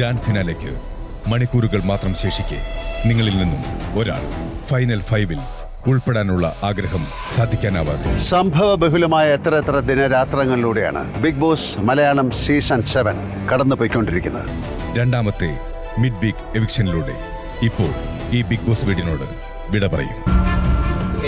Grand ഫിനാലേക്ക് മണിക്കൂറുകൾ മാത്രം ശേഷിക്കെ നിങ്ങളിൽ നിന്നും ഒരാൾ ഫൈനൽ ഫൈവിൽ ഉൾപ്പെടാനുള്ള ആഗ്രഹം സാധിക്കാനാവാതെ. സംഭവ ബഹുലമായ എത്ര എത്ര ദിനരാത്രങ്ങളിലൂടെയാണ് Bigg Boss Malayalam season seven കടന്നുപോയിക്കൊണ്ടിരിക്കുന്നത്? രണ്ടാമത്തെ മിഡ് വീക്ക് എവിക്ഷനിലൂടെ ഇപ്പോൾ ഈ ബിഗ് ബോസ് വീടിനോട് വിട പറയും.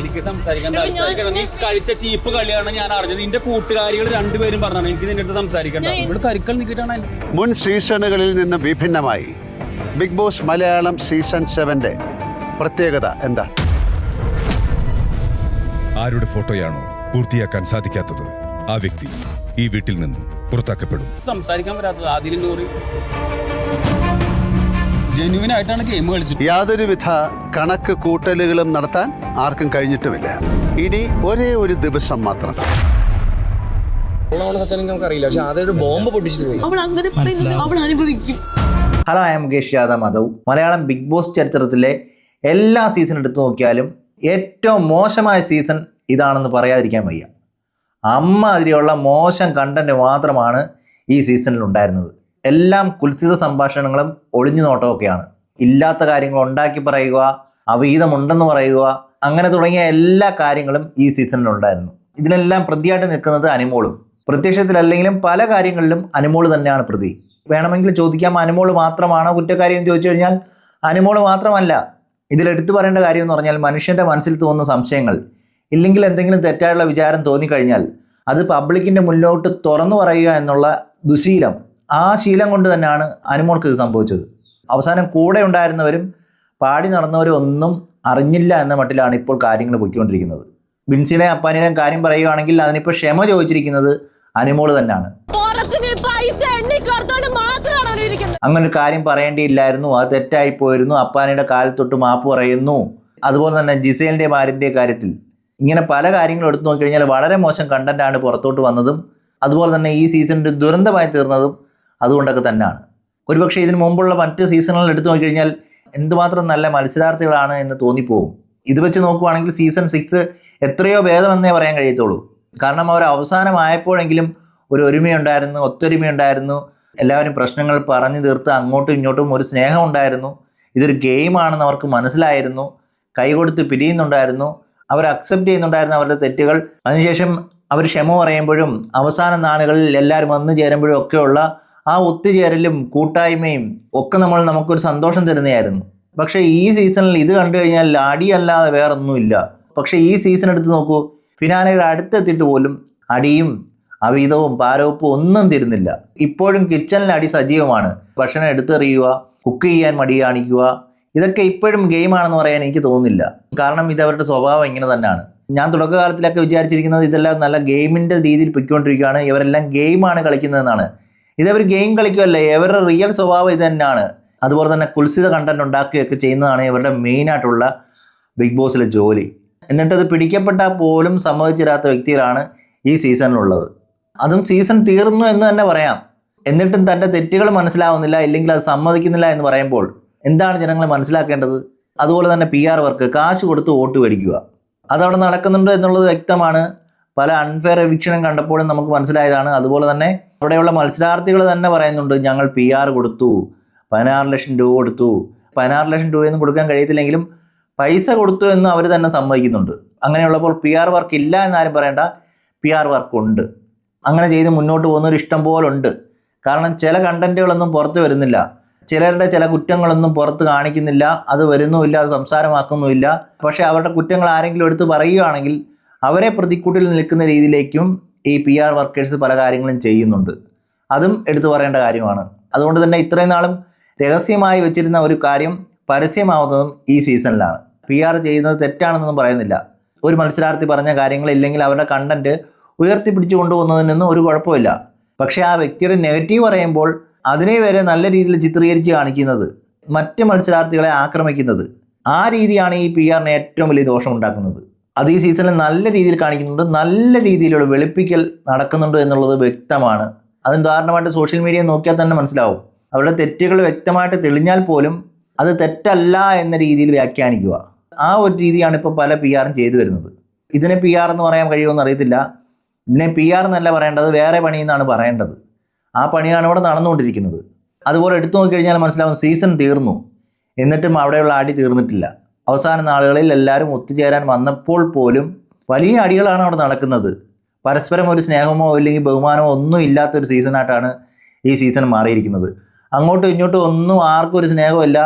എനിക്ക് സംസാരിക്കാൻ താല്പര്യം നീ കഴിച്ച ചീപ്പ് കളിയാണ് ഞാൻ അറിഞ്ഞത്. നിന്റെ കൂട്ടുകാരികൾ രണ്ടുപേരും പറഞ്ഞാണ് എനിക്ക് നിന്റെ അടുത്ത് സംസാരിക്കണ്ട. ഇവിടെ തരിക്കൽ നിൽക്കിട്ടാണ് മുൻ സീസണുകളിൽ നിന്ന് വിഭിന്നമായി. ബിഗ് ബോസ് മലയാളം സീസൺ സെവന്റെ പ്രത്യേകത എന്താ? ആരുടെ ഫോട്ടോയാണോ പൂർത്തിയാക്കാൻ സാധിക്കാത്തത്? ആ വ്യക്തി ഈ വീട്ടിൽ നിന്നും പുറത്താക്കപ്പെടും. സംസാരിക്കാൻ പറ്റാത്തത് ആദ്യം നൂറ്. ആയിട്ടാണ് ഗെയിം കളിച്ചത് യാതൊരുവിധ കണക്ക് കൂട്ടലുകളും നടത്താൻ ആർക്കും കഴിഞ്ഞിട്ടുമില്ല. ഇനി ഒരേ ഒരു ദിവസം മാത്രം. ഉള്ളതാണ് സത്യം നമുക്ക് അറിയില്ല പക്ഷെ അതൊരു ബോംബ് പൊട്ടിച്ചിട്ട് പോയി. അവൾ അങ്ങനെ പറയുന്നത് അവൾ അനുഭവിക്കും. Hello I am Mukesh Yadav Madhav. Malayalam Bigg Boss ചരിത്രത്തിലെ എല്ലാ സീസൺ എടുത്തു നോക്കിയാലും ഏറ്റവും മോശമായ സീസൺ ഇതാണെന്ന് പറയാതിരിക്കാൻ വയ്യ. അമ്മ അമ്മാതിരിയുള്ള മോശം കണ്ടന്റ് മാത്രമാണ് ഈ സീസണിൽ ഉണ്ടായിരുന്നത്. എല്ലാം കുൽസിത സംഭാഷണങ്ങളും ഒളിഞ്ഞു നോട്ടമൊക്കെയാണ് ഇല്ലാത്ത കാര്യങ്ങൾ ഉണ്ടാക്കി പറയുക അവീതമുണ്ടെന്ന് പറയുക അങ്ങനെ തുടങ്ങിയ എല്ലാ കാര്യങ്ങളും ഈ സീസണിലുണ്ടായിരുന്നു ഇതിനെല്ലാം പ്രതിയായിട്ട് നിൽക്കുന്നത് അനുമോളും. പ്രത്യക്ഷത്തിലല്ലെങ്കിലും പല കാര്യങ്ങളിലും അനുമോൾ തന്നെയാണ് പ്രതി. വേണമെങ്കിൽ ചോദിക്കാം അനുമോൾ മാത്രമാണോ കുറ്റക്കാരി എന്ന് ചോദിച്ചു കഴിഞ്ഞാൽ അനുമോൾ മാത്രമല്ല. ഇതിലെടുത്തു പറയേണ്ട കാര്യം എന്ന് പറഞ്ഞാൽ മനുഷ്യന്റെ മനസ്സിൽ തോന്നുന്ന സംശയങ്ങൾ. ഇല്ലെങ്കിൽ എന്തെങ്കിലും തെറ്റായുള്ള വിചാരം തോന്നിക്കഴിഞ്ഞാൽ അത് പബ്ലിക്കിന്റെ മുന്നോട്ട് തുറന്നു പറയുക എന്നുള്ള ദുശീലം ആ ശീലം കൊണ്ട് തന്നെയാണ് അനുമോൾക്ക് ഇത് സംഭവിച്ചത്. അവസാനം കൂടെ ഉണ്ടായിരുന്നവരും പാടി നടന്നവരൊന്നും അറിഞ്ഞില്ല എന്ന മട്ടിലാണ് ഇപ്പോൾ കാര്യങ്ങൾ പൊയ്ക്കൊണ്ടിരിക്കുന്നത്. ബിൻസിനെ അപ്പാനിയുടെയും കാര്യം പറയുകയാണെങ്കിൽ അതിനിപ്പോൾ ക്ഷമ ചോദിച്ചിരിക്കുന്നത് അനുമോൾ തന്നെയാണ്. അങ്ങനെ ഒരു കാര്യം പറയേണ്ടിയില്ലായിരുന്നു. അത് തെറ്റായി പോയിരുന്നു അപ്പാനിയുടെ കാലിൽ തൊട്ട് മാപ്പ് പറയുന്നു. അതുപോലെ തന്നെ ജിസേലിന്റെ മാരിന്റെ കാര്യത്തിൽ ഇങ്ങനെ പല കാര്യങ്ങളും എടുത്തു നോക്കിക്കഴിഞ്ഞാൽ വളരെ മോശം കണ്ടന്റാണ് പുറത്തോട്ട് വന്നതും അതുപോലെ തന്നെ ഈ സീസണിന്റെ ദുരന്തമായി തീർന്നതും അതുകൊണ്ടൊക്കെ തന്നെയാണ്. ഒരുപക്ഷെ ഇതിനു മുമ്പുള്ള മറ്റ് സീസണുകൾ എടുത്തു നോക്കിക്കഴിഞ്ഞാൽ എന്തുമാത്രം നല്ല മത്സരാർത്ഥികളാണ് എന്ന് തോന്നിപ്പോവും. ഇത് വെച്ച് നോക്കുവാണെങ്കിൽ സീസൺ സിക്സ് എത്രയോ ഭേദമെന്നേ പറയാൻ കഴിയത്തുള്ളൂ. കാരണം അവർ അവസാനമായപ്പോഴെങ്കിലും ഒരു ഒരുമയുണ്ടായിരുന്നു ഒത്തൊരുമയുണ്ടായിരുന്നു. എല്ലാവരും പ്രശ്നങ്ങൾ പറഞ്ഞു തീർത്ത് അങ്ങോട്ടും ഇങ്ങോട്ടും ഒരു സ്നേഹം ഉണ്ടായിരുന്നു. ഇതൊരു ഗെയിമാണെന്ന് അവർക്ക് മനസ്സിലായിരുന്നു. കൈകൊടുത്ത് പിരിയുന്നുണ്ടായിരുന്നു. അവർ അക്സെപ്റ്റ് ചെയ്യുന്നുണ്ടായിരുന്നു അവരുടെ തെറ്റുകൾ. അതിനുശേഷം അവർ ക്ഷമ പറയുമ്പോഴും അവസാന നാളുകളിൽ എല്ലാവരും വന്നു ചേരുമ്പോഴും ഒക്കെയുള്ള ആ ഒത്തുചേരലും കൂട്ടായ്മയും ഒക്കെ നമ്മൾ നമുക്കൊരു സന്തോഷം തരുന്നതായിരുന്നു. പക്ഷേ ഈ സീസണിൽ ഇത് കണ്ടു കഴിഞ്ഞാൽ അടിയല്ലാതെ വേറൊന്നുമില്ല. പക്ഷേ ഈ സീസൺ എടുത്ത് നോക്കൂ ഫിനാനയുടെ അടുത്തെത്തിയിട്ട് പോലും അടിയും അവിതവും പാരവപ്പും ഒന്നും തരുന്നില്ല. ഇപ്പോഴും കിച്ചണിൽ അടി സജീവമാണ്. ഭക്ഷണം എടുത്തെറിയുക കുക്ക് ചെയ്യാൻ മടി കാണിക്കുക ഇതൊക്കെ ഇപ്പോഴും ഗെയിമാണെന്ന് പറയാൻ എനിക്ക് തോന്നുന്നില്ല. കാരണം ഇതവരുടെ സ്വഭാവം ഇങ്ങനെ തന്നെയാണ്. ഞാൻ തുടക്കകാലത്തിലൊക്കെ വിചാരിച്ചിരിക്കുന്നത് ഇതെല്ലാം നല്ല ഗെയിമിന്റെ രീതിയിൽ പൊയ്ക്കൊണ്ടിരിക്കുകയാണ്. ഇവരെല്ലാം ഗെയിമാണ് കളിക്കുന്നതെന്നാണ്. ഇതവർ ഗെയിം കളിക്കുമല്ലേ ഇവരുടെ റിയൽ സ്വഭാവം ഇത് തന്നെയാണ്. അതുപോലെ തന്നെ കുൽസിത കണ്ടന്റ് ഉണ്ടാക്കുകയൊക്കെ ചെയ്യുന്നതാണ് ഇവരുടെ മെയിനായിട്ടുള്ള ബിഗ് ബോസിലെ ജോലി. എന്നിട്ടത് പിടിക്കപ്പെട്ടാൽ പോലും സമ്മതിച്ചിരാത്ത വ്യക്തികളാണ് ഈ സീസണിലുള്ളത്. അതും സീസൺ തീർന്നു എന്ന് തന്നെ പറയാം. എന്നിട്ടും തന്റെ തെറ്റുകൾ മനസ്സിലാവുന്നില്ല ഇല്ലെങ്കിൽ അത് സമ്മതിക്കുന്നില്ല എന്ന് പറയുമ്പോൾ എന്താണ് ജനങ്ങൾ മനസ്സിലാക്കേണ്ടത്? അതുപോലെ തന്നെ പി ആർ വർക്ക് കാശ് കൊടുത്ത് വോട്ട് മേടിക്കുക. അതവിടെ നടക്കുന്നുണ്ട് എന്നുള്ളത് വ്യക്തമാണ്. പല അൺഫെയർ എവിക്ഷനും കണ്ടപ്പോഴും നമുക്ക് മനസ്സിലായതാണ്. അതുപോലെ തന്നെ അവിടെയുള്ള മത്സരാർത്ഥികൾ തന്നെ പറയുന്നുണ്ട് ഞങ്ങൾ പി ആർ കൊടുത്തു പതിനാറ് ലക്ഷം രൂപ കൊടുത്തു. പതിനാറ് ലക്ഷം രൂപയൊന്നും കൊടുക്കാൻ കഴിയത്തില്ലെങ്കിലും പൈസ കൊടുത്തു എന്ന് അവർ തന്നെ സമ്മതിക്കുന്നുണ്ട്. അങ്ങനെയുള്ളപ്പോൾ പി ആർ വർക്ക് ഇല്ല എന്നാരും പറയേണ്ട. പി ആർ വർക്ക് ഉണ്ട്. അങ്ങനെ ചെയ്ത് മുന്നോട്ട് പോകുന്നൊരു ഇഷ്ടം പോലെ ഉണ്ട് കാരണം ചില കണ്ടന്റുകളൊന്നും പുറത്ത് വരുന്നില്ല. ചിലരുടെ ചില കുറ്റങ്ങളൊന്നും പുറത്ത് കാണിക്കുന്നില്ല. അത് വരുന്നുമില്ല അത് സംസാരമാക്കുന്നുമില്ല. പക്ഷേ അവരുടെ കുറ്റങ്ങൾ ആരെങ്കിലും എടുത്ത് പറയുകയാണെങ്കിൽ അവരെ പ്രതിക്കൂട്ടിൽ നിൽക്കുന്ന രീതിയിലേക്കും ഈ പി ആർ വർക്കേഴ്സ് പല കാര്യങ്ങളും ചെയ്യുന്നുണ്ട്. അതും എടുത്തു പറയേണ്ട കാര്യമാണ്. അതുകൊണ്ട് തന്നെ ഇത്രയും നാളും രഹസ്യമായി വെച്ചിരുന്ന ഒരു കാര്യം പരസ്യമാവുന്നതും ഈ സീസണിലാണ്. പി ആർ ചെയ്യുന്നത് തെറ്റാണെന്നൊന്നും പറയുന്നില്ല. ഒരു മത്സരാർത്ഥി പറഞ്ഞ കാര്യങ്ങൾ ഇല്ലെങ്കിൽ അവരുടെ കണ്ടന്റ് ഉയർത്തിപ്പിടിച്ചു കൊണ്ടുപോകുന്നതിനൊന്നും ഒരു കുഴപ്പമില്ല. പക്ഷേ ആ വ്യക്തിയുടെ നെഗറ്റീവ് പറയുമ്പോൾ അതിനെ വരെ നല്ല രീതിയിൽ ചിത്രീകരിച്ച് കാണിക്കുന്നത് മറ്റ് മത്സരാർത്ഥികളെ ആക്രമിക്കുന്നത് ആ രീതിയാണ് ഈ പി ആറിന് ഏറ്റവും വലിയ ദോഷമുണ്ടാക്കുന്നത്. അത് ഈ സീസണിൽ നല്ല രീതിയിൽ കാണിക്കുന്നുണ്ട് നല്ല രീതിയിലുള്ള വെളുപ്പിക്കൽ നടക്കുന്നുണ്ട് എന്നുള്ളത് വ്യക്തമാണ്. അതിന് ഉദാഹരണമായിട്ട് സോഷ്യൽ മീഡിയ നോക്കിയാൽ തന്നെ മനസ്സിലാവും. അവരുടെ തെറ്റുകൾ വ്യക്തമായിട്ട് തെളിഞ്ഞാൽ പോലും അത് തെറ്റല്ല എന്ന രീതിയിൽ വ്യാഖ്യാനിക്കുക. ആ ഒരു രീതിയാണ് ഇപ്പോൾ പല പി ആറും ചെയ്തു വരുന്നത്. ഇതിനെ പി ആർ എന്ന് പറയാൻ കഴിയുമെന്ന് അറിയത്തില്ല. ഇതിനെ പി ആർ എന്നല്ല പറയേണ്ടത് വേറെ പണി എന്നാണ് പറയേണ്ടത്. ആ പണിയാണ് ഇവിടെ നടന്നുകൊണ്ടിരിക്കുന്നത്. അതുപോലെ എടുത്തു നോക്കിക്കഴിഞ്ഞാൽ മനസ്സിലാവും സീസൺ തീർന്നു. എന്നിട്ടും അവിടെയുള്ള അടി തീർന്നിട്ടില്ല. അവസാന നാളുകളിൽ എല്ലാവരും ഒത്തുചേരാൻ വന്നപ്പോൾ പോലും വലിയ അടികളാണ് അവിടെ നടക്കുന്നത്. പരസ്പരം ഒരു സ്നേഹമോ അല്ലെങ്കിൽ ബഹുമാനമോ ഒന്നും ഇല്ലാത്തൊരു സീസണായിട്ടാണ് ഈ സീസൺ മാറിയിരിക്കുന്നത്. അങ്ങോട്ടും ഇങ്ങോട്ടും ഒന്നും ആർക്കും ഒരു സ്നേഹമില്ല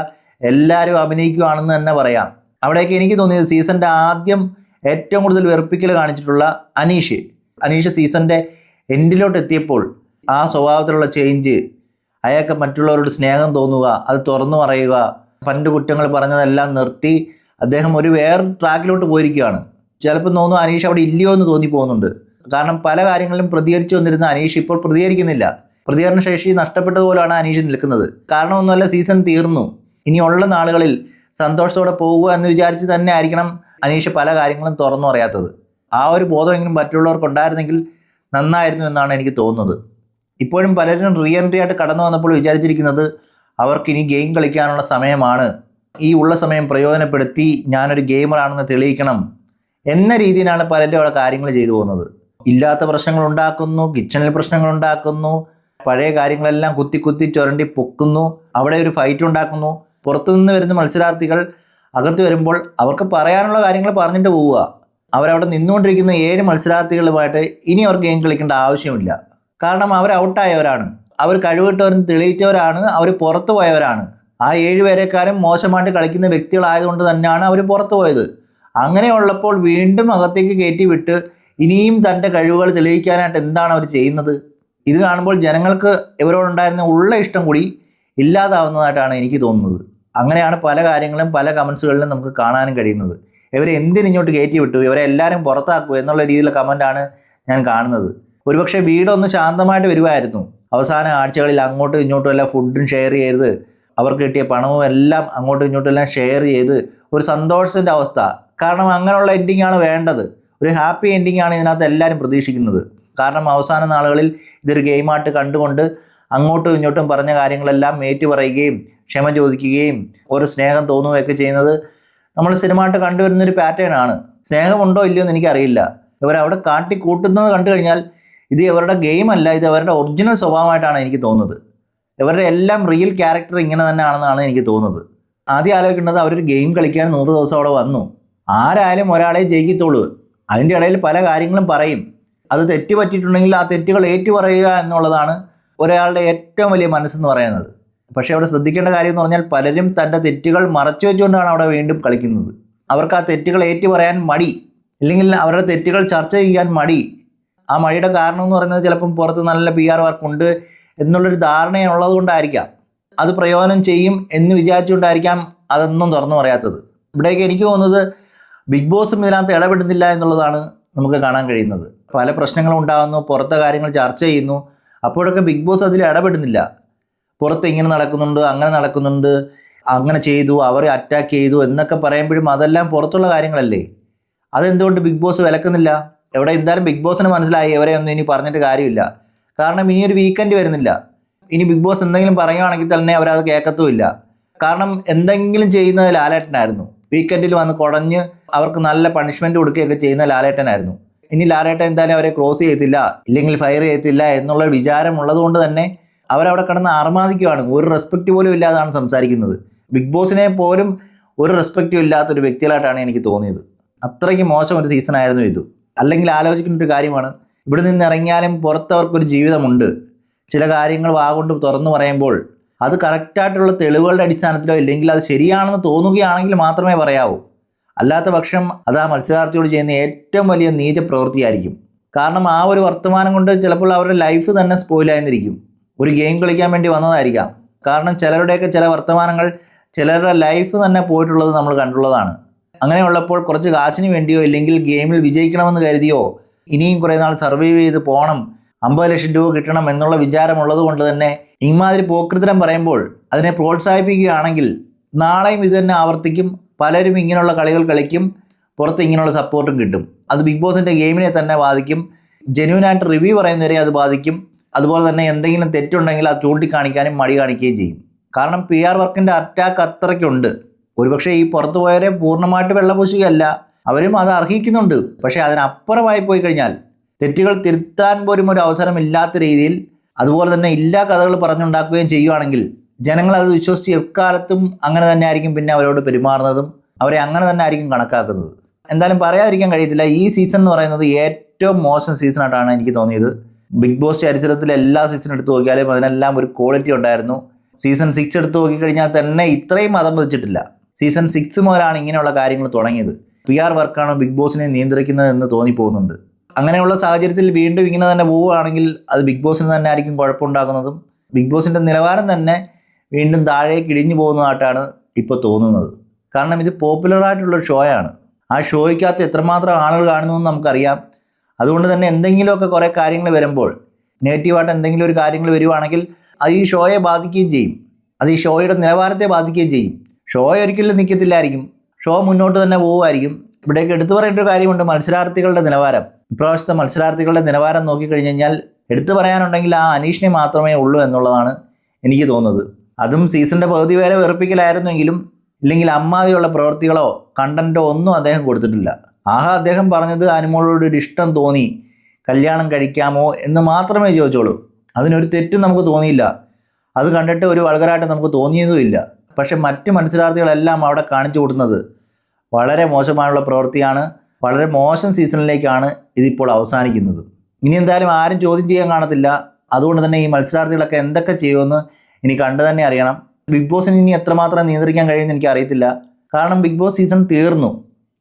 എല്ലാവരും അഭിനയിക്കുകയാണെന്ന് തന്നെ പറയാം. അവിടേക്ക് എനിക്ക് തോന്നിയത് സീസണിന്റെ ആദ്യം ഏറ്റവും കൂടുതൽ വെറുപ്പിക്കൽ കാണിച്ചിട്ടുള്ള അനീഷ്. അനീഷ് സീസണിന്റെ എൻഡിലോട്ട് എത്തിയപ്പോൾ ആ സ്വഭാവത്തിലുള്ള ചേഞ്ച് അയാൾക്ക് മറ്റുള്ളവരോട് സ്നേഹം തോന്നുക അത് തുറന്നു പറയുക പണ്ട് കുറ്റങ്ങൾ പറഞ്ഞതെല്ലാം നിർത്തി അദ്ദേഹം ഒരു വേറെ ട്രാക്കിലോട്ട് പോയിരിക്കുകയാണ്. ചിലപ്പോൾ തോന്നുന്നു അനീഷ് അവിടെ ഇല്ലയോ എന്ന് തോന്നി പോകുന്നുണ്ട്. കാരണം പല കാര്യങ്ങളിലും പ്രതികരിച്ചു വന്നിരുന്ന അനീഷ് ഇപ്പോൾ പ്രതികരിക്കുന്നില്ല. പ്രതികരണ ശേഷി നഷ്ടപ്പെട്ടതുപോലെയാണ് അനീഷ് നിൽക്കുന്നത്. കാരണം ഒന്നുമല്ല സീസൺ തീർന്നു. ഇനിയുള്ള നാളുകളിൽ സന്തോഷത്തോടെ പോകുക എന്ന് വിചാരിച്ച് തന്നെ ആയിരിക്കണം അനീഷ് പല കാര്യങ്ങളും തുറന്നു പറയാത്തത് ആ ഒരു ബോധമെങ്കിലും മറ്റുള്ളവർക്ക് ഉണ്ടായിരുന്നെങ്കിൽ നന്നായിരുന്നു എന്നാണ് എനിക്ക് തോന്നുന്നത്. ഇപ്പോഴും പലരും റീ എൻട്രി ആയിട്ട് കടന്നു വന്നപ്പോൾ വിചാരിച്ചിരിക്കുന്നത് അവർക്ക് ഇനി ഗെയിം കളിക്കാനുള്ള സമയമാണ്. ഈ ഉള്ള സമയം പ്രയോജനപ്പെടുത്തി ഞാനൊരു ഗെയിമറാണെന്ന് തെളിയിക്കണം എന്ന രീതിയിലാണ് പലരും അവിടെ കാര്യങ്ങൾ ചെയ്തു പോകുന്നത്. ഇല്ലാത്ത പ്രശ്നങ്ങൾ ഉണ്ടാക്കുന്നു കിച്ചണിൽ പ്രശ്നങ്ങൾ ഉണ്ടാക്കുന്നു പഴയ കാര്യങ്ങളെല്ലാം കുത്തി കുത്തി ചുരണ്ടി പൊക്കുന്നു അവിടെ ഒരു ഫൈറ്റ് ഉണ്ടാക്കുന്നു. പുറത്തുനിന്ന് വരുന്ന മത്സരാർത്ഥികൾ അകത്ത് വരുമ്പോൾ അവർക്ക് പറയാനുള്ള കാര്യങ്ങൾ പറഞ്ഞിട്ട് പോവുക. അവരവിടെ നിന്നുകൊണ്ടിരിക്കുന്ന ഏഴ് മത്സരാർത്ഥികളുമായിട്ട് ഇനി അവർക്ക് ഗെയിം കളിക്കേണ്ട ആവശ്യമില്ല. കാരണം അവർ ഔട്ടായവരാണ് അവർ കഴിവിട്ടവരെന്ന് തെളിയിച്ചവരാണ് അവർ പുറത്തു പോയവരാണ്. ആ ഏഴുപേരെക്കാരും മോശമായിട്ട് കളിക്കുന്ന വ്യക്തികളായതുകൊണ്ട് തന്നെയാണ് അവർ പുറത്തു പോയത്. അങ്ങനെയുള്ളപ്പോൾ വീണ്ടും അകത്തേക്ക് കയറ്റി വിട്ട് ഇനിയും തന്റെ കഴിവുകൾ തെളിയിക്കാനായിട്ട് എന്താണ് അവർ ചെയ്യുന്നത്? ഇത് കാണുമ്പോൾ ജനങ്ങൾക്ക് ഇവരോടുണ്ടായിരുന്ന ഉള്ള ഇഷ്ടം കൂടി ഇല്ലാതാവുന്നതായിട്ടാണ് എനിക്ക് തോന്നുന്നത്. അങ്ങനെയാണ് പല കാര്യങ്ങളും പല കമൻസുകളിലും നമുക്ക് കാണാനും കഴിയുന്നത്. ഇവരെ എന്തിനിങ്ങോട്ട് കയറ്റി വിട്ടു? ഇവരെ എല്ലാവരും പുറത്താക്കൂ എന്നുള്ള രീതിയിലുള്ള കമന്റാണ് ഞാൻ കാണുന്നത്. ഒരുപക്ഷെ വീടൊന്ന് ശാന്തമായിട്ട് വരുമായിരുന്നു അവസാന ആഴ്ചകളിൽ അങ്ങോട്ടും ഇങ്ങോട്ടും എല്ലാം ഫുഡും ഷെയർ ചെയ്ത് അവർക്ക് കിട്ടിയ പണവും എല്ലാം അങ്ങോട്ടും ഇങ്ങോട്ടും എല്ലാം ഷെയർ ചെയ്ത് ഒരു സന്തോഷത്തിന്റെ അവസ്ഥ. കാരണം അങ്ങനെയുള്ള എൻഡിങ് ആണ് വേണ്ടത്. ഒരു ഹാപ്പി എൻഡിങ് ആണ് ഇതിനകത്ത് എല്ലാവരും പ്രതീക്ഷിക്കുന്നത്. കാരണം അവസാന നാളുകളിൽ ഇതൊരു ഗെയിമായിട്ട് കണ്ടുകൊണ്ട് അങ്ങോട്ടും ഇങ്ങോട്ടും പറഞ്ഞ കാര്യങ്ങളെല്ലാം ഏറ്റു പറയുകയും ക്ഷമ ചോദിക്കുകയും ഒരു സ്നേഹം തോന്നുകയൊക്കെ ചെയ്യുന്നത് നമ്മൾ സിനിമയായിട്ട് കണ്ടുവരുന്നൊരു പാറ്റേൺ ആണ്. സ്നേഹമുണ്ടോ ഇല്ലയോ എന്ന് എനിക്കറിയില്ല. ഇവരവിടെ കാട്ടി കൂട്ടുന്നത് കണ്ടു കഴിഞ്ഞാൽ ഇത് ഇവരുടെ ഗെയിം അല്ല ഇത് അവരുടെ ഒറിജിനൽ സ്വഭാവമായിട്ടാണ് എനിക്ക് തോന്നുന്നത്. ഇവരുടെ എല്ലാം റിയൽ ക്യാരക്ടർ ഇങ്ങനെ തന്നെ ആണെന്നാണ് എനിക്ക് തോന്നുന്നത്. ആദ്യം ആലോചിക്കേണ്ടത് അവരൊരു ഗെയിം കളിക്കാൻ നൂറ് ദിവസം അവിടെ വന്നു. ആരായാലും ഒരാളെ ജയിക്കത്തുള്ളൂ. അതിന്റെ ഇടയിൽ പല കാര്യങ്ങളും പറയും. അത് തെറ്റ് പറ്റിയിട്ടുണ്ടെങ്കിൽ ആ തെറ്റുകൾ ഏറ്റു പറയുക എന്നുള്ളതാണ് ഒരാളുടെ ഏറ്റവും വലിയ മനസ്സെന്ന് പറയുന്നത്. പക്ഷേ അവിടെ ശ്രദ്ധിക്കേണ്ട കാര്യം എന്ന് പറഞ്ഞാൽ പലരും തന്റെ തെറ്റുകൾ മറച്ചു വെച്ചുകൊണ്ടാണ് അവിടെ വീണ്ടും കളിക്കുന്നത്. അവർക്ക് ആ തെറ്റുകൾ ഏറ്റു പറയാൻ മടി. ഇല്ലെങ്കിൽ അവരുടെ തെറ്റുകൾ ചർച്ച ചെയ്യാൻ മടി. ആ മഴയുടെ കാരണം എന്ന് പറയുന്നത് ചിലപ്പം പുറത്ത് നല്ല പി ആർ വർക്കുണ്ട് എന്നുള്ളൊരു ധാരണയുള്ളത് കൊണ്ടായിരിക്കാം. അത് പ്രയോജനം ചെയ്യും എന്ന് വിചാരിച്ചുകൊണ്ടായിരിക്കാം അതൊന്നും തുറന്നു പറയാത്തത്. ഇവിടേക്ക് എനിക്ക് തോന്നുന്നത് ബിഗ് ബോസും ഇതിനകത്ത് ഇടപെടുന്നില്ല എന്നുള്ളതാണ് നമുക്ക് കാണാൻ കഴിയുന്നത്. പല പ്രശ്നങ്ങളും ഉണ്ടാകുന്നു പുറത്തെ കാര്യങ്ങൾ ചർച്ച ചെയ്യുന്നു. അപ്പോഴൊക്കെ ബിഗ് ബോസ് അതിൽ ഇടപെടുന്നില്ല. പുറത്ത് ഇങ്ങനെ നടക്കുന്നുണ്ട് അങ്ങനെ നടക്കുന്നുണ്ട് അങ്ങനെ ചെയ്തു അവരെ അറ്റാക്ക് ചെയ്തു എന്നൊക്കെ പറയുമ്പോഴും അതെല്ലാം പുറത്തുള്ള കാര്യങ്ങളല്ലേ? അതെന്തുകൊണ്ട് ബിഗ് ബോസ് വിലക്കുന്നില്ല? എവിടെ എന്തായാലും ബിഗ് ബോസിന് മനസ്സിലായി ഇവരെ ഒന്നും ഇനി പറഞ്ഞിട്ട് കാര്യമില്ല. കാരണം ഇനി ഒരു വീക്കെൻഡ് വരുന്നില്ല. ഇനി ബിഗ് ബോസ് എന്തെങ്കിലും പറയുകയാണെങ്കിൽ തന്നെ അവരത് കേൾക്കത്തുമില്ല. കാരണം എന്തെങ്കിലും ചെയ്യുന്നത് ലാലേട്ടനായിരുന്നു. വീക്കെൻഡിൽ വന്ന് കുടഞ്ഞ് അവർക്ക് നല്ല പണിഷ്മെന്റ് കൊടുക്കുകയൊക്കെ ചെയ്യുന്ന ലാലേട്ടനായിരുന്നു. ഇനി ലാലേട്ടൻ എന്തായാലും അവരെ ക്രോസ് ചെയ്യത്തില്ല ഇല്ലെങ്കിൽ ഫയർ ചെയ്യത്തില്ല എന്നുള്ള വിചാരം ഉള്ളതുകൊണ്ട് തന്നെ അവരവിടെ കിടന്ന് അർമാദിക്കുകയാണ് ഒരു റെസ്പെക്റ്റ് പോലും ഇല്ലാതാണ് സംസാരിക്കുന്നത്. ബിഗ് ബോസിനെ പോലും ഒരു റെസ്പെക്റ്റും ഇല്ലാത്തൊരു വ്യക്തികളായിട്ടാണ് എനിക്ക് തോന്നിയത്. അത്രയ്ക്ക് മോശം ഒരു സീസൺ ആയിരുന്നു ഇത്. അല്ലെങ്കിൽ ആലോചിക്കുന്ന ഒരു കാര്യമാണ്. ഇവിടെ നിന്ന് ഇറങ്ങിയാലും പുറത്തവർക്കൊരു ജീവിതമുണ്ട്. ചില കാര്യങ്ങൾ വാഗൊണ്ട് തുറന്നു പറയുമ്പോൾ അത് കറക്റ്റായിട്ടുള്ള തെളിവുകളുടെ അടിസ്ഥാനത്തിലോ ഇല്ലെങ്കിൽ അത് ശരിയാണെന്ന് തോന്നുകയാണെങ്കിൽ മാത്രമേ പറയാവൂ. അല്ലാത്ത പക്ഷം അത് ആ മത്സരാർത്ഥിയോട് ചെയ്യുന്ന ഏറ്റവും വലിയ നീച പ്രവൃത്തിയായിരിക്കും. കാരണം ആ ഒരു വർത്തമാനം കൊണ്ട് ചിലപ്പോൾ അവരുടെ ലൈഫ് തന്നെ സ്പോയിലായിരിക്കും ഒരു ഗെയിം കളിക്കാൻ വേണ്ടി വന്നതായിരിക്കാം. കാരണം ചിലരുടെയൊക്കെ ചില വർത്തമാനങ്ങൾ ചിലരുടെ ലൈഫ് തന്നെ പോയിട്ടുള്ളത് നമ്മൾ കണ്ടുള്ളതാണ്. അങ്ങനെയുള്ളപ്പോൾ കുറച്ച് കാശിന് വേണ്ടിയോ ഇല്ലെങ്കിൽ ഗെയിമിൽ വിജയിക്കണമെന്ന് കരുതിയോ? ഇനിയും കുറേ നാൾ സർവൈവ് ചെയ്ത് പോകണം അമ്പത് ലക്ഷം രൂപ കിട്ടണം എന്നുള്ള വിചാരമുള്ളത് കൊണ്ട് തന്നെ ഇമാതിരി പോക്കൃതരം പറയുമ്പോൾ അതിനെ പ്രോത്സാഹിപ്പിക്കുകയാണെങ്കിൽ നാളെയും ഇത് തന്നെ ആവർത്തിക്കും. പലരും ഇങ്ങനെയുള്ള കളികൾ കളിക്കും. പുറത്ത് ഇങ്ങനെയുള്ള സപ്പോർട്ടും കിട്ടും. അത് ബിഗ് ബോസിന്റെ ഗെയിമിനെ തന്നെ ബാധിക്കും. ജെന്യൂനായിട്ട് റിവ്യൂ പറയുന്നവരെ അത് ബാധിക്കും. അതുപോലെ തന്നെ എന്തെങ്കിലും തെറ്റുണ്ടെങ്കിൽ അത് ചൂണ്ടിക്കാണിക്കാനും മടി കാണിക്കുകയും ചെയ്യും. കാരണം പി ആർ വർക്കിന്റെ അറ്റാക്ക് അത്രയ്ക്കുണ്ട്. ഒരുപക്ഷെ ഈ പുറത്തു പോയവരെ പൂർണമായിട്ട് വെള്ളപൂശുകയല്ല. അവരും അത് അർഹിക്കുന്നുണ്ട്. പക്ഷേ അതിനപ്പുറമായി പോയി കഴിഞ്ഞാൽ തെറ്റുകൾ തിരുത്താൻ പോലും ഒരു അവസരമില്ലാത്ത രീതിയിൽ അതുപോലെ തന്നെ ഇല്ലാ കഥകൾ പറഞ്ഞുണ്ടാക്കുകയും ചെയ്യുകയാണെങ്കിൽ ജനങ്ങൾ അത് വിശ്വസിച്ച് എക്കാലത്തും അങ്ങനെ തന്നെ ആയിരിക്കും പിന്നെ അവരോട് പെരുമാറുന്നതും അവരെ അങ്ങനെ തന്നെ ആയിരിക്കും കണക്കാക്കുന്നത്. എന്തായാലും പറയാതിരിക്കാൻ കഴിയത്തില്ല. ഈ സീസൺ എന്ന് പറയുന്നത് ഏറ്റവും മോശം സീസണായിട്ടാണ് എനിക്ക് തോന്നിയത്. ബിഗ് ബോസ് ചരിത്രത്തിലെ എല്ലാ സീസൺ എടുത്തു നോക്കിയാലും അതിനെല്ലാം ഒരു ക്വാളിറ്റി ഉണ്ടായിരുന്നു. സീസൺ സിക്സ് എടുത്ത് നോക്കിക്കഴിഞ്ഞാൽ തന്നെ ഇത്രയും മതം പതിച്ചിട്ടില്ല സീസൺ സിക്സ് മുതലാണ് ഇങ്ങനെയുള്ള കാര്യങ്ങൾ തുടങ്ങിയത്. പി ആർ വർക്കാണ് ബിഗ് ബോസിനെ നിയന്ത്രിക്കുന്നത് എന്ന് തോന്നിപ്പോകുന്നുണ്ട്. അങ്ങനെയുള്ള സാഹചര്യത്തിൽ വീണ്ടും ഇങ്ങനെ തന്നെ പോവുകയാണെങ്കിൽ അത് ബിഗ് ബോസിന് തന്നെ ആയിരിക്കും കുഴപ്പമുണ്ടാക്കുന്നതും ബിഗ് ബോസിന്റെ നിലവാരം തന്നെ വീണ്ടും താഴേക്ക് ഇടിഞ്ഞു പോകുന്നതായിട്ടാണ് ഇപ്പോൾ തോന്നുന്നത്. കാരണം ഇത് പോപ്പുലറായിട്ടുള്ള ഷോയാണ്. ആ ഷോയ്ക്കകത്ത് എത്രമാത്രം ആളുകൾ കാണുന്നു എന്ന് നമുക്കറിയാം. അതുകൊണ്ട് തന്നെ എന്തെങ്കിലുമൊക്കെ കുറേ കാര്യങ്ങൾ വരുമ്പോൾ നെഗറ്റീവായിട്ട് എന്തെങ്കിലും ഒരു കാര്യങ്ങൾ വരുവാണെങ്കിൽ അത് ഈ ഷോയെ ബാധിക്കുകയും ചെയ്യും. അത് ഈ ഷോയുടെ നിലവാരത്തെ ബാധിക്കുകയും ചെയ്യും. ഷോ ഒരിക്കലും നിൽക്കത്തില്ലായിരിക്കും ഷോ മുന്നോട്ട് തന്നെ പോകുമായിരിക്കും ഇവിടേക്ക് എടുത്തു പറയേണ്ട ഒരു കാര്യമുണ്ട്. മത്സരാർത്ഥികളുടെ നിലവാരം. ഇപ്രാവശ്യത്തെ മത്സരാർത്ഥികളുടെ നിലവാരം നോക്കിക്കഴിഞ്ഞ് കഴിഞ്ഞാൽ എടുത്തു പറയാനുണ്ടെങ്കിൽ ആ അനീഷിനെ മാത്രമേ ഉള്ളൂ എന്നുള്ളതാണ് എനിക്ക് തോന്നുന്നത്. അതും സീസണിന്റെ പകുതി വരെ വെറുപ്പിക്കലായിരുന്നെങ്കിലും ഇല്ലെങ്കിൽ അമ്മാതിയുള്ള പ്രവൃത്തികളോ കണ്ടന്റോ ഒന്നും അദ്ദേഹം കൊടുത്തിട്ടില്ല. ആഹാ അദ്ദേഹം പറഞ്ഞത് അനുമോളോട് ഒരു ഇഷ്ടം തോന്നി. കല്യാണം കഴിക്കാമോ എന്ന് മാത്രമേ ചോദിച്ചോളൂ. അതിനൊരു തെറ്റും നമുക്ക് തോന്നിയില്ല. അത് കണ്ടിട്ട് ഒരു വളകരായിട്ട് നമുക്ക് തോന്നിയതുമില്ല. പക്ഷെ മറ്റ് മത്സരാർത്ഥികളെല്ലാം അവിടെ കാണിച്ചു കൊടുക്കുന്നത് വളരെ മോശമായുള്ള പ്രവൃത്തിയാണ് വളരെ മോശം സീസണിലേക്കാണ് ഇതിപ്പോൾ അവസാനിക്കുന്നത്. ഇനി എന്തായാലും ആരും ചോദ്യം ചെയ്യാൻ കാണത്തില്ല. അതുകൊണ്ട് തന്നെ ഈ മത്സരാർത്ഥികളൊക്കെ എന്തൊക്കെ ചെയ്യുമെന്ന് ഇനി കണ്ടു തന്നെ അറിയണം. ബിഗ് ബോസിന് ഇനി എത്രമാത്രം നിയന്ത്രിക്കാൻ കഴിയുമെന്ന് എനിക്ക് അറിയത്തില്ല. കാരണം ബിഗ് ബോസ് സീസൺ തീർന്നു.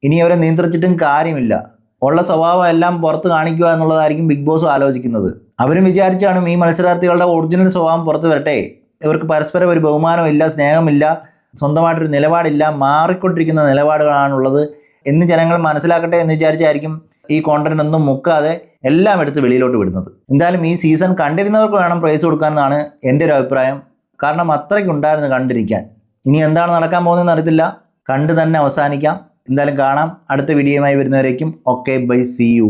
ഇനി അവരെ നിയന്ത്രിച്ചിട്ടും കാര്യമില്ല. ഉള്ള സ്വഭാവം എല്ലാം പുറത്ത് കാണിക്കുക എന്നുള്ളതായിരിക്കും ബിഗ് ബോസ് ആലോചിക്കുന്നത്. അവരും വിചാരിച്ചാണ് ഈ മത്സരാർത്ഥികളുടെ ഒറിജിനൽ സ്വഭാവം പുറത്ത് വരട്ടെ. ഇവർക്ക് പരസ്പരം ഒരു ബഹുമാനമില്ല സ്നേഹമില്ല സ്വന്തമായിട്ടൊരു നിലപാടില്ല മാറിക്കൊണ്ടിരിക്കുന്ന നിലപാടുകളാണുള്ളത് എന്ന് ജനങ്ങൾ മനസ്സിലാക്കട്ടെ എന്ന് വിചാരിച്ചായിരിക്കും ഈ കോണ്ടന്റ് ഒന്നും മുക്കാതെ എല്ലാം എടുത്ത് വെളിയിലോട്ട് വിടുന്നത്. എന്തായാലും ഈ സീസൺ കണ്ടിരുന്നവർക്ക് വേണം പ്രൈസ് കൊടുക്കാമെന്നാണ് എന്റെ ഒരു അഭിപ്രായം. കാരണം അത്രയ്ക്ക് ഉണ്ടായിരുന്നു കണ്ടിരിക്കാൻ. ഇനി എന്താണ് നടക്കാൻ പോകുന്നതെന്ന് അറിയത്തില്ല. കണ്ട് തന്നെ അവസാനിക്കാം. എന്തായാലും കാണാം. അടുത്ത വീഡിയോയുമായി വരുന്നവരേക്കും. Okay bye see you